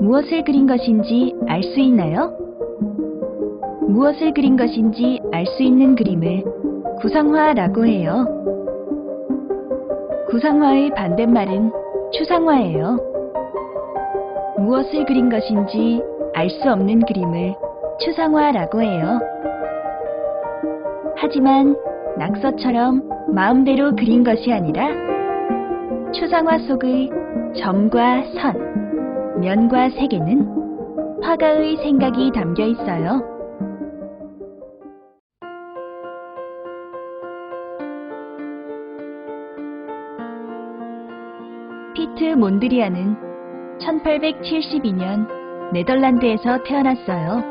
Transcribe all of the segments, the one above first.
무엇을 그린 것인지 알 수 있나요? 무엇을 그린 것인지 알 수 있는 그림을 구상화라고 해요. 구상화의 반대말은 추상화예요. 무엇을 그린 것인지 알 수 없는 그림을 추상화라고 해요. 하지만 낙서처럼 마음대로 그린 것이 아니라 추상화 속의 점과 선, 면과 색에는 화가의 생각이 담겨 있어요. 피트 몬드리안은 1872년 네덜란드에서 태어났어요.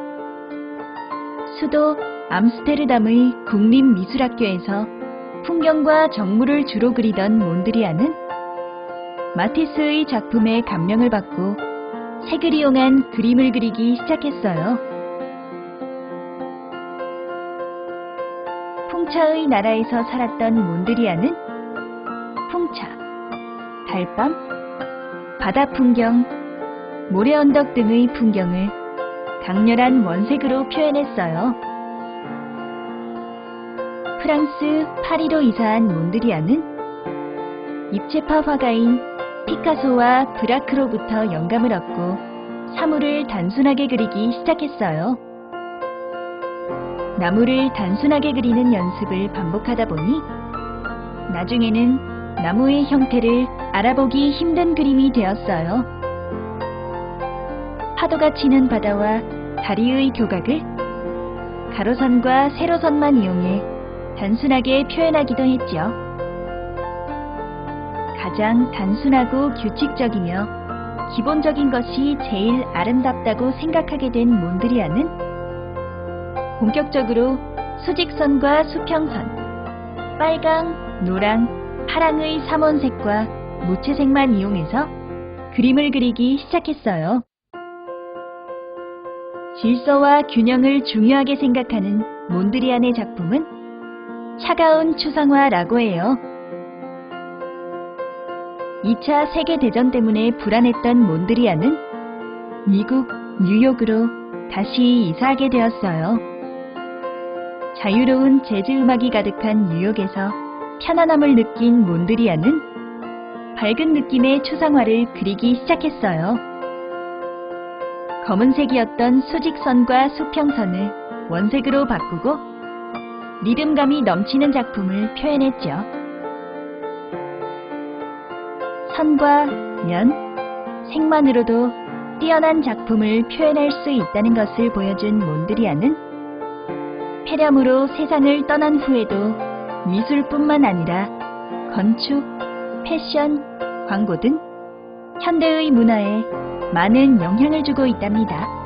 수도 암스테르담의 국립미술학교에서 풍경과 정물을 주로 그리던 몬드리안은 마티스의 작품에 감명을 받고 색을 이용한 그림을 그리기 시작했어요. 풍차의 나라에서 살았던 몬드리안은 풍차, 달밤, 바다 풍경, 모래 언덕 등의 풍경을 강렬한 원색으로 표현했어요. 프랑스 파리로 이사한 몬드리안은 입체파 화가인 피카소와 브라크로부터 영감을 얻고 사물을 단순하게 그리기 시작했어요. 나무를 단순하게 그리는 연습을 반복하다 보니 나중에는 나무의 형태를 알아보기 힘든 그림이 되었어요. 파도가 치는 바다와 다리의 교각을 가로선과 세로선만 이용해 단순하게 표현하기도 했죠. 가장 단순하고 규칙적이며 기본적인 것이 제일 아름답다고 생각하게 된 몬드리안은 본격적으로 수직선과 수평선, 빨강, 노랑, 파랑의 삼원색과 무채색만 이용해서 그림을 그리기 시작했어요. 질서와 균형을 중요하게 생각하는 몬드리안의 작품은 차가운 추상화라고 해요. 2차 세계대전 때문에 불안했던 몬드리안은 미국 뉴욕으로 다시 이사하게 되었어요. 자유로운 재즈 음악이 가득한 뉴욕에서 편안함을 느낀 몬드리안은 밝은 느낌의 추상화를 그리기 시작했어요. 검은색이었던 수직선과 수평선을 원색으로 바꾸고 리듬감이 넘치는 작품을 표현했죠. 선과 면, 색만으로도 뛰어난 작품을 표현할 수 있다는 것을 보여준 몬드리안은 폐렴으로 세상을 떠난 후에도 미술뿐만 아니라 건축, 패션, 광고 등 현대의 문화에 많은 영향을 주고 있답니다.